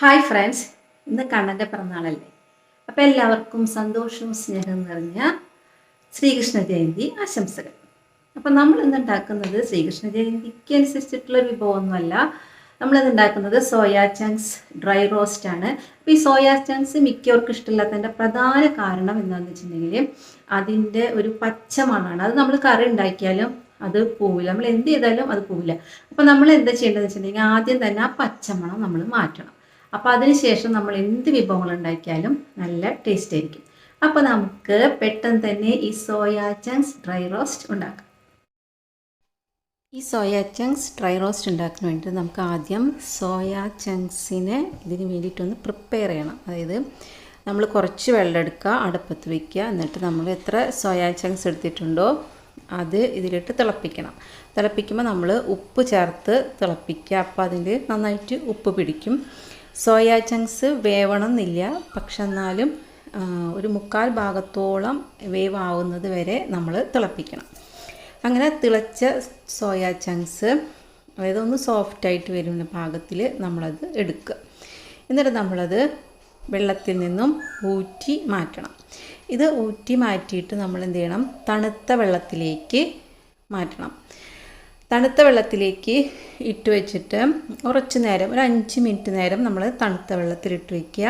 Hi friends ഇന്ന് കണ്ണന്റെ പിറന്നാളല്ലേ. അപ്പം എല്ലാവർക്കും സന്തോഷവും സ്നേഹവും നിറഞ്ഞ ശ്രീകൃഷ്ണ ജയന്തി ആശംസകൾ. അപ്പം നമ്മൾ ഇന്ന് ഉണ്ടാക്കുന്നത് ശ്രീകൃഷ്ണ ജയന്തിക്ക് അനുസരിച്ചിട്ടുള്ള വിഭവമൊന്നുമല്ല. നമ്മളിത് ഉണ്ടാക്കുന്നത് സോയാ ചങ്ക്സ് ഡ്രൈ റോസ്റ്റ് ആണ്. അപ്പോൾ ഈ സോയാ ചങ്ക്സ് മിക്കവർക്കും ഇഷ്ടമില്ലാത്തതിന്റെ പ്രധാന കാരണം എന്താണെന്ന് വെച്ചിട്ടുണ്ടെങ്കിൽ അതിന്റെ ഒരു പച്ചമണമാണ്. അത് നമ്മൾ കറി ഉണ്ടാക്കിയാലും അത് പോവില്ല. നമ്മൾ എന്ത് ചെയ്താലും അത് പോവില്ല. അപ്പോൾ നമ്മൾ എന്താ ചെയ്യേണ്ടതെന്ന് വെച്ചിട്ടുണ്ടെങ്കിൽ ആദ്യം തന്നെ ആ പച്ചമണം നമ്മൾ മാറ്റണം. അപ്പോൾ അതിനുശേഷം നമ്മൾ എന്ത് വിഭവങ്ങൾ ഉണ്ടാക്കിയാലും നല്ല ടേസ്റ്റ് ആയിരിക്കും. അപ്പോൾ നമുക്ക് പെട്ടെന്ന് തന്നെ ഈ സോയാ ചങ്ക്സ് ഡ്രൈ റോസ്റ്റ് ഉണ്ടാക്കാം. ഈ സോയാ ചങ്ക്സ് ഡ്രൈ റോസ്റ്റ് ഉണ്ടാക്കാൻ വേണ്ടിയിട്ട് നമുക്ക് ആദ്യം സോയാ ചങ്ക്സിനെ ഇതിന് വേണ്ടിയിട്ടൊന്ന് പ്രിപ്പയർ ചെയ്യണം. അതായത് നമ്മൾ കുറച്ച് വെള്ളം എടുക്കുക അടുപ്പത്ത് വയ്ക്കുക എന്നിട്ട് നമ്മൾ എത്ര സോയാ ചങ്ക്സ് എടുത്തിട്ടുണ്ടോ അത് ഇതിലിട്ട് തിളപ്പിക്കണം. തിളപ്പിക്കുമ്പോൾ നമ്മൾ ഉപ്പ് ചേർത്ത് തിളപ്പിക്കുക. അപ്പോൾ അതിൽ നന്നായിട്ട് ഉപ്പ് പിടിക്കും. സോയാ ചങ്ക്സ് വേവണം എന്നില്ല പക്ഷെ എന്നാലും ഒരു മുക്കാൽ ഭാഗത്തോളം വേവാവുന്നത് വരെ നമ്മൾ തിളപ്പിക്കണം. അങ്ങനെ തിളച്ച സോയാ ചങ്ക്സ് അതായത് ഒന്ന് സോഫ്റ്റായിട്ട് വരുന്ന പാകത്തിൽ നമ്മളത് എടുക്കുക. എന്നിട്ട് നമ്മളത് വെള്ളത്തിൽ നിന്നും ഊറ്റി മാറ്റണം. ഇത് ഊറ്റി മാറ്റിയിട്ട് നമ്മൾ എന്ത് ചെയ്യണം? തണുത്ത വെള്ളത്തിലേക്ക് മാറ്റണം. തണുത്ത വെള്ളത്തിലേക്ക് ഇട്ട് വെച്ചിട്ട് കുറച്ച് നേരം ഒരു അഞ്ച് മിനിറ്റ് നേരം നമ്മൾ തണുത്ത വെള്ളത്തിലിട്ട് വയ്ക്കുക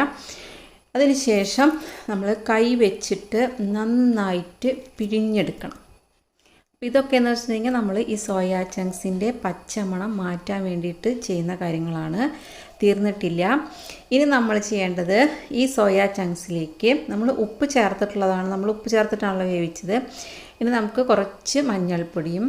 അതിന് ശേഷം നമ്മൾ കൈ വെച്ചിട്ട് നന്നായിട്ട് പിഴിഞ്ഞെടുക്കണം. ഇതൊക്കെ എന്ന് വെച്ചിട്ടുണ്ടെങ്കിൽ നമ്മൾ ഈ സോയാ ചങ്ക്സിന്റെ പച്ചമണം മാറ്റാൻ വേണ്ടിയിട്ട് ചെയ്യുന്ന കാര്യങ്ങളാണ്. തീർന്നിട്ടില്ല. ഇനി നമ്മൾ ചെയ്യേണ്ടത് ഈ സോയാ ചങ്ക്സിലേക്ക് നമ്മൾ ഉപ്പ് ചേർത്തിട്ടുള്ളതാണ്. നമ്മൾ ഉപ്പ് ചേർത്തിട്ടാണല്ലോ വേവിച്ചത്. ഇനി നമുക്ക് കുറച്ച് മഞ്ഞൾപ്പൊടിയും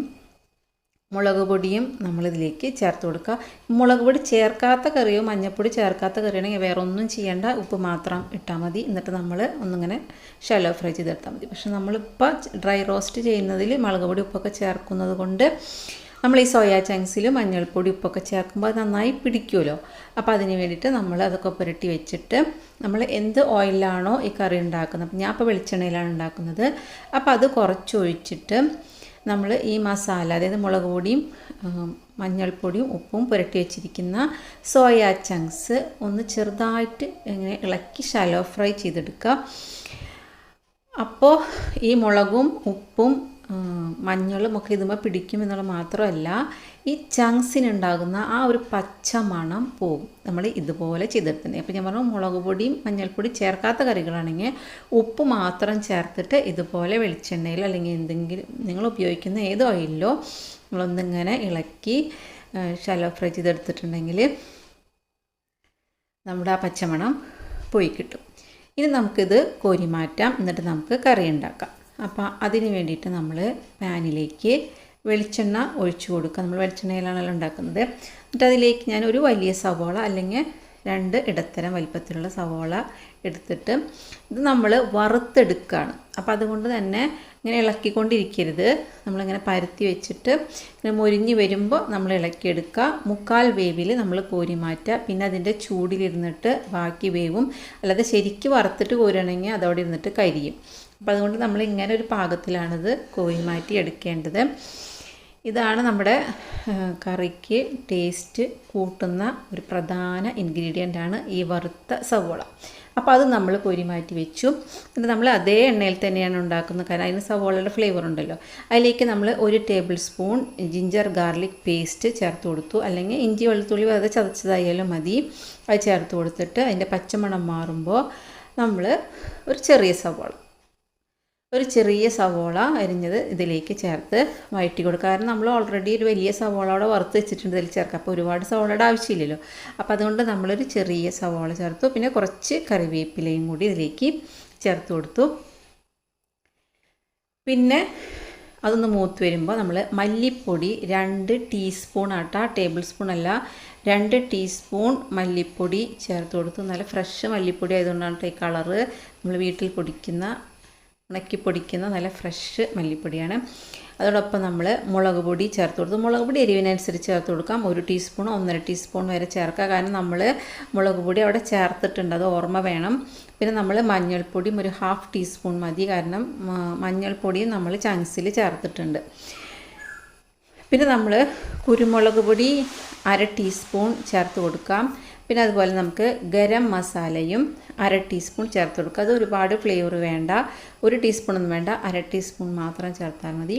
മുളക് പൊടിയും നമ്മളിതിലേക്ക് ചേർത്ത് കൊടുക്കുക. മുളക് പൊടി ചേർക്കാത്ത കറിയോ മഞ്ഞൾപ്പൊടി ചേർക്കാത്ത കറിയാണെങ്കിൽ വേറെ ഒന്നും ചെയ്യേണ്ട. ഉപ്പ് മാത്രം ഇട്ടാൽ മതി. എന്നിട്ട് നമ്മൾ ഒന്നിങ്ങനെ ഷാലോ ഫ്രൈ ചെയ്തെടുത്താൽ മതി. പക്ഷെ നമ്മളിപ്പോൾ ഡ്രൈ റോസ്റ്റ് ചെയ്യുന്നതിൽ മുളക് പൊടി ഉപ്പൊക്കെ ചേർക്കുന്നത് കൊണ്ട് നമ്മൾ ഈ സോയാ ചങ്ക്സിൽ മഞ്ഞൾപ്പൊടി ഉപ്പൊക്കെ ചേർക്കുമ്പോൾ അത് നന്നായി പിടിക്കുമല്ലോ അപ്പോൾ അതിന് വേണ്ടിയിട്ട് നമ്മൾ അതൊക്കെ പുരട്ടി വെച്ചിട്ട് നമ്മൾ എന്ത് ഓയിലാണോ ഈ കറി ഉണ്ടാക്കുന്നത്. ഞാൻ ഇപ്പോൾ വെളിച്ചെണ്ണയിലാണ് ഉണ്ടാക്കുന്നത്. അപ്പോൾ അത് കുറച്ചൊഴിച്ചിട്ട് നമ്മൾ ഈ മസാല അതായത് മുളക് പൊടിയും മഞ്ഞൾപ്പൊടിയും ഉപ്പും പുരട്ടി വെച്ചിരിക്കുന്ന സോയാ ചങ്ക്സ് ഒന്ന് ചെറുതായിട്ട് ഇങ്ങനെ ഇളക്കി ഷാലോ ഫ്രൈ ചെയ്തെടുക്കുക. അപ്പോൾ ഈ മുളകും ഉപ്പും മഞ്ഞളും ഒക്കെ ഇതുമ്പോൾ പിടിക്കും എന്നുള്ള മാത്രമല്ല ഈ ചങ്സിനുണ്ടാകുന്ന ആ ഒരു പച്ച മണം പോകും നമ്മൾ ഇതുപോലെ ചെയ്തെടുക്കുന്നത് അപ്പോൾ ഞാൻ പറഞ്ഞു മുളക് പൊടിയും മഞ്ഞൾപ്പൊടി ചേർക്കാത്ത കറികളാണെങ്കിൽ ഉപ്പ് മാത്രം ചേർത്തിട്ട് ഇതുപോലെ വെളിച്ചെണ്ണയിൽ അല്ലെങ്കിൽ എന്തെങ്കിലും നിങ്ങൾ ഉപയോഗിക്കുന്ന ഏത് ഓയിലിലോ നിങ്ങളൊന്നിങ്ങനെ ഇളക്കി ഷാലോ ഫ്രൈ ചെയ്തെടുത്തിട്ടുണ്ടെങ്കിൽ നമ്മുടെ ആ പച്ചമണം പോയി കിട്ടും. ഇനി നമുക്കിത് കോരി മാറ്റാം എന്നിട്ട് നമുക്ക് കറി ഉണ്ടാക്കാം. അപ്പോൾ അതിന് വേണ്ടിയിട്ട് നമ്മൾ പാനിലേക്ക് വെളിച്ചെണ്ണ ഒഴിച്ചു കൊടുക്കുക. നമ്മൾ വെളിച്ചെണ്ണയിലാണല്ലോ ഉണ്ടാക്കുന്നത്. എന്നിട്ട് അതിലേക്ക് ഞാൻ ഒരു വലിയ സവോള അല്ലെങ്കിൽ രണ്ട് ഇടത്തരം വലിപ്പത്തിലുള്ള സവോള എടുത്തിട്ട് ഇത് നമ്മൾ വറുത്തെടുക്കുകയാണ് അപ്പോൾ അതുകൊണ്ട് തന്നെ ഇങ്ങനെ ഇളക്കിക്കൊണ്ടിരിക്കരുത്. നമ്മളിങ്ങനെ പരത്തി വെച്ചിട്ട് ഇങ്ങനെ മുരിഞ്ഞ് വരുമ്പോൾ നമ്മൾ ഇളക്കിയെടുക്കുക. മുക്കാൽ വേവിൽ നമ്മൾ കോരി മാറ്റുക. പിന്നെ അതിന്റെ ചൂടിലിരുന്നിട്ട് ബാക്കി വേവും. അല്ലാതെ ശരിക്ക് വറുത്തിട്ട് കോരുകയാണെങ്കിൽ അതവിടെ ഇരുന്നിട്ട് കരിയും. അപ്പോൾ അതുകൊണ്ട് നമ്മൾ ഇങ്ങനെ ഒരു പാകത്തിലാണിത് കോരി മാറ്റി എടുക്കേണ്ടത്. ഇതാണ് നമ്മുടെ കറിക്ക് ടേസ്റ്റ് കൂട്ടുന്ന ഒരു പ്രധാന ഇൻഗ്രീഡിയന്റ് ആണ് ഈ വറുത്ത സവോള. അപ്പോൾ അത് നമ്മൾ കോരി മാറ്റി വെച്ചു. എന്നിട്ട് നമ്മൾ അതേ എണ്ണയിൽ തന്നെയാണ് ഉണ്ടാക്കുന്നത്. കാരണം അതിന് സവോളയുടെ ഫ്ലേവർ ഉണ്ടല്ലോ. അതിലേക്ക് നമ്മൾ ഒരു tablespoon ginger garlic paste ചേർത്ത് കൊടുത്തു. അല്ലെങ്കിൽ ഇഞ്ചി വെളുത്തുള്ളി അത് ചതച്ചതായാലും മതി. അത് ചേർത്ത് കൊടുത്തിട്ട് അതിന്റെ പച്ചമണം മാറുമ്പോൾ നമ്മൾ ഒരു ചെറിയ സവോള ഒരു ചെറിയ സവോള അരിഞ്ഞത് ഇതിലേക്ക് ചേർത്ത് വഴറ്റി കൊടുക്കുക. കാരണം നമ്മൾ ഓൾറെഡി ഒരു വലിയ സവോള അവിടെ വറുത്ത് വെച്ചിട്ടുണ്ട് ഇതിൽ ചേർക്കുക. അപ്പോൾ ഒരുപാട് സവോളയുടെ ആവശ്യമില്ലല്ലോ. അപ്പോൾ അതുകൊണ്ട് നമ്മളൊരു ചെറിയ സവോള ചേർത്തു. പിന്നെ കുറച്ച് കറിവേപ്പിലയും കൂടി ഇതിലേക്ക് ചേർത്ത് കൊടുത്തു. പിന്നെ അതൊന്ന് മൂത്ത് വരുമ്പോൾ നമ്മൾ മല്ലിപ്പൊടി രണ്ട് ടീസ്പൂൺ ആട്ടാ ടേബിൾ സ്പൂൺ അല്ല രണ്ട് ടീസ്പൂൺ മല്ലിപ്പൊടി ചേർത്ത് കൊടുത്തു. നല്ല ഫ്രഷ് മല്ലിപ്പൊടി ആയതുകൊണ്ടാണ് ഈ കളറ്. നമ്മൾ വീട്ടിൽ പൊടിക്കുന്ന ഉണക്കി പൊടിക്കുന്ന നല്ല ഫ്രഷ് മല്ലിപ്പൊടിയാണ്. അതോടൊപ്പം നമ്മൾ മുളക് പൊടി ചേർത്ത് കൊടുത്തു മുളക് പൊടി എരിവിനനുസരിച്ച് ചേർത്ത് കൊടുക്കാം. ഒരു ടീസ്പൂൺ ഒന്നര ടീസ്പൂൺ വരെ ചേർക്കുക കാരണം നമ്മൾ മുളക് പൊടി അവിടെ ചേർത്തിട്ടുണ്ട്. അത് ഓർമ്മ വേണം. പിന്നെ നമ്മൾ മഞ്ഞൾപ്പൊടിയും ഒരു ഹാഫ് ടീസ്പൂൺ മതി. കാരണം മഞ്ഞൾപ്പൊടിയും നമ്മൾ ചങ്സിൽ ചേർത്തിട്ടുണ്ട്. പിന്നെ നമ്മൾ കുരുമുളക് പൊടി അര ടീസ്പൂൺ ചേർത്ത് കൊടുക്കാം. പിന്നെ അതുപോലെ നമുക്ക് ഗരം മസാലയും അര ടീസ്പൂൺ ചേർത്ത് കൊടുക്കുക. അത് ഒരുപാട് ഫ്ലേവർ വേണ്ട. ഒരു ടീസ്പൂണൊന്നും വേണ്ട. അര ടീസ്പൂൺ മാത്രം ചേർത്താൽ മതി.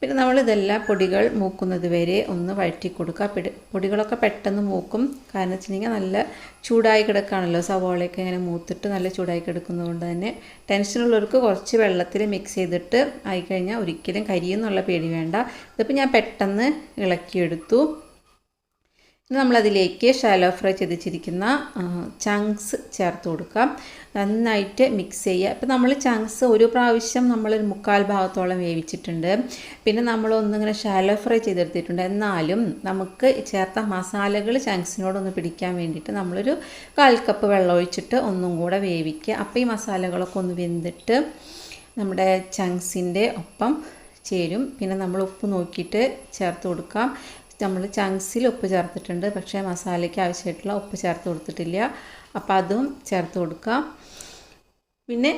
പിന്നെ നമ്മൾ ഇതെല്ലാം പൊടികൾ മൂക്കുന്നത് വരെ ഒന്ന് വഴറ്റി കൊടുക്കുക. പിടി പൊടികളൊക്കെ പെട്ടെന്ന് മൂക്കും. കാരണം വെച്ചിട്ടുണ്ടെങ്കിൽ നല്ല ചൂടായി കിടക്കുകയാണല്ലോ. സവോളയൊക്കെ ഇങ്ങനെ മൂത്തിട്ട് നല്ല ചൂടായി കിടക്കുന്നത് കൊണ്ട് തന്നെ ടെൻഷനുള്ളവർക്ക് കുറച്ച് വെള്ളത്തിൽ മിക്സ് ചെയ്തിട്ട് ആയിക്കഴിഞ്ഞാൽ ഒരിക്കലും കരിയെന്നുള്ള പേടി വേണ്ട. ഇതിപ്പോൾ ഞാൻ പെട്ടെന്ന് ഇളക്കിയെടുത്തു. നമ്മളതിലേക്ക് ഷാലോ ഫ്രൈ ചെയ്തിരിക്കുന്ന ചങ്ക്സ് ചേർത്ത് കൊടുക്കാം. നന്നായിട്ട് മിക്സ് ചെയ്യുക. ഇപ്പം നമ്മൾ ചങ്ക്സ് ഒരു പ്രാവശ്യം നമ്മൾ മുക്കാൽ ഭാഗത്തോളം വേവിച്ചിട്ടുണ്ട്. പിന്നെ നമ്മൾ ഒന്നിങ്ങനെ ഷാലോ ഫ്രൈ ചെയ്തെടുത്തിട്ടുണ്ട്. എന്നാലും നമുക്ക് ചേർത്ത മസാലകൾ ചങ്ക്സിനോടൊന്ന് പിടിക്കാൻ വേണ്ടിയിട്ട് നമ്മളൊരു കാൽ കപ്പ് വെള്ളം ഒഴിച്ചിട്ട് ഒന്നും കൂടെ വേവിക്കുക. അപ്പോൾ ഈ മസാലകളൊക്കെ ഒന്ന് വെന്തിട്ട് നമ്മുടെ ചങ്ക്സിന്റെ ഒപ്പം ചേരും. പിന്നെ നമ്മൾ ഉപ്പ് നോക്കിയിട്ട് ചേർത്ത് കൊടുക്കാം. നമ്മൾ ചങ്ക്സിൽ ഉപ്പ് ചേർത്തിട്ടുണ്ട്. പക്ഷേ മസാലയ്ക്ക് ആവശ്യമായിട്ടുള്ള ഉപ്പ് ചേർത്ത് കൊടുത്തിട്ടില്ല. അപ്പോൾ അതും ചേർത്ത് കൊടുക്കാം. പിന്നെ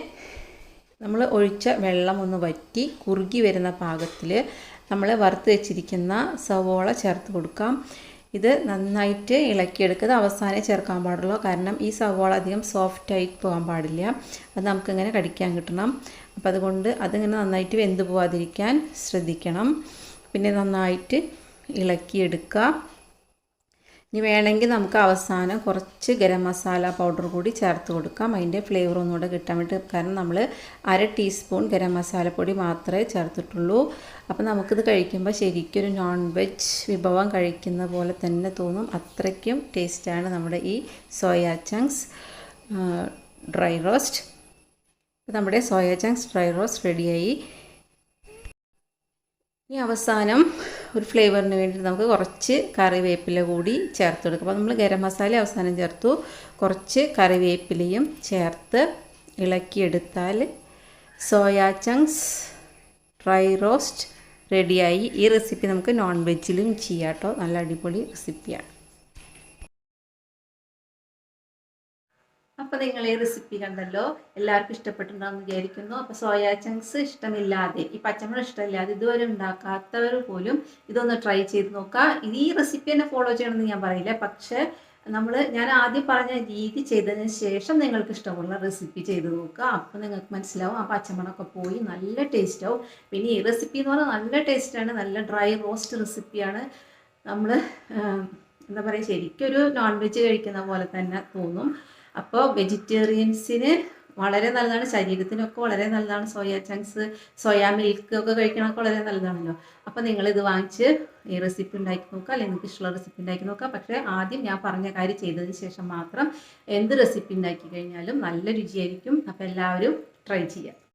നമ്മൾ ഒഴിച്ച വെള്ളം ഒന്ന് വറ്റി കുറുകി വരുന്ന പാകത്തിൽ നമ്മൾ വറുത്ത് വെച്ചിരിക്കുന്ന സവോള ചേർത്ത് കൊടുക്കാം. ഇത് നന്നായിട്ട് ഇളക്കിയെടുക്കുക. അവസാനം ചേർക്കാൻ പാടുള്ളൂ. കാരണം ഈ സവോള അധികം സോഫ്റ്റായി പോകാൻ പാടില്ല. അത് നമുക്കിങ്ങനെ കടിക്കാൻ കിട്ടണം. അപ്പോൾ അതുകൊണ്ട് അതിങ്ങനെ നന്നായിട്ട് വെന്ത് പോവാതിരിക്കാൻ ശ്രദ്ധിക്കണം. പിന്നെ നന്നായിട്ട് ഇളക്കിയെടുക്കുക ഇനി വേണമെങ്കിൽ നമുക്ക് അവസാനം കുറച്ച് ഗരം മസാല പൗഡർ കൂടി ചേർത്ത് കൊടുക്കാം. അതിന്റെ ഫ്ലേവർ ഒന്നുകൂടെ കിട്ടാൻ വേണ്ടി കാരണം നമ്മൾ അര ടീസ്പൂൺ ഗരം മസാലപ്പൊടി മാത്രമേ ചേർത്തിട്ടുള്ളൂ. അപ്പോൾ നമുക്കിത് കഴിക്കുമ്പോൾ ശരിക്കും ഒരു നോൺ വെജ് വിഭവം കഴിക്കുന്ന പോലെ തന്നെ തോന്നും. അത്രയ്ക്കും ടേസ്റ്റാണ് നമ്മുടെ ഈ സോയാ ചങ്ക്സ് ഡ്രൈ റോസ്റ്റ്. നമ്മുടെ സോയാ ചങ്ക്സ് ഡ്രൈ റോസ്റ്റ് റെഡിയായി. ഇനി അവസാനം ഒരു ഫ്ലേവറിന് വേണ്ടിയിട്ട് നമുക്ക് കുറച്ച് കറിവേപ്പില കൂടി ചേർത്ത് കൊടുക്കും. അപ്പോൾ നമ്മൾ ഗരം മസാല അവസാനം ചേർത്തു. കുറച്ച് കറിവേപ്പിലയും ചേർത്ത് ഇളക്കിയെടുത്താൽ സോയാ ചങ്ക്സ് ഡ്രൈ റോസ്റ്റ് റെഡിയായി. ഈ റെസിപ്പി നമുക്ക് നോൺ വെജിലും ചെയ്യാം കേട്ടോ നല്ല അടിപൊളി റെസിപ്പിയാണ് അപ്പോൾ നിങ്ങൾ ഈ റെസിപ്പി കണ്ടല്ലോ എല്ലാവർക്കും ഇഷ്ടപ്പെട്ടിട്ടുണ്ടാകുമെന്ന് വിചാരിക്കുന്നു. അപ്പോൾ സോയാ ചങ്ക്സ് ഇഷ്ടമില്ലാതെ ഈ പച്ചമുളക് ഇഷ്ടമില്ലാതെ ഇതുവരെ ഉണ്ടാക്കാത്തവർ പോലും ഇതൊന്ന് ട്രൈ ചെയ്ത് നോക്കുക. ഈ റെസിപ്പി തന്നെ ഫോളോ ചെയ്യണമെന്ന് ഞാൻ പറയില്ല. പക്ഷേ നമ്മൾ ഞാൻ ആദ്യം പറഞ്ഞ രീതി ചെയ്തതിന് ശേഷം നിങ്ങൾക്ക് ഇഷ്ടമുള്ള റെസിപ്പി ചെയ്ത് നോക്കുക. അപ്പോൾ നിങ്ങൾക്ക് മനസ്സിലാവും ആ പച്ചമണമൊക്കെ പോയി നല്ല ടേസ്റ്റാവും പിന്നെ ഈ റെസിപ്പി എന്ന് പറഞ്ഞാൽ നല്ല ടേസ്റ്റാണ് നല്ല ഡ്രൈ റോസ്റ്റ് റെസിപ്പിയാണ് നമ്മൾ എന്താ പറയുക ശരിക്കൊരു നോൺ വെജ് കഴിക്കുന്ന പോലെ തന്നെ തോന്നും. അപ്പോൾ വെജിറ്റേറിയൻസിന് വളരെ നല്ലതാണ്. ശരീരത്തിനൊക്കെ വളരെ നല്ലതാണ്. സോയ ചങ്ക്സ് സോയാ മിൽക്ക് ഒക്കെ കഴിക്കണമൊക്കെ വളരെ നല്ലതാണല്ലോ. അപ്പോൾ നിങ്ങളിത് വാങ്ങിച്ച് ഈ റെസിപ്പി ഉണ്ടാക്കി നോക്കുക. അല്ലെങ്കിൽ നിങ്ങൾക്ക് ഇഷ്ടമുള്ള റെസിപ്പി ഉണ്ടാക്കി നോക്കുക. പക്ഷേ ആദ്യം ഞാൻ പറഞ്ഞ കാര്യം ചെയ്തതിന് ശേഷം മാത്രം എന്ത് റെസിപ്പി ഉണ്ടാക്കി കഴിഞ്ഞാലും നല്ല രുചിയായിരിക്കും. അപ്പോൾ എല്ലാവരും ട്രൈ ചെയ്യുക.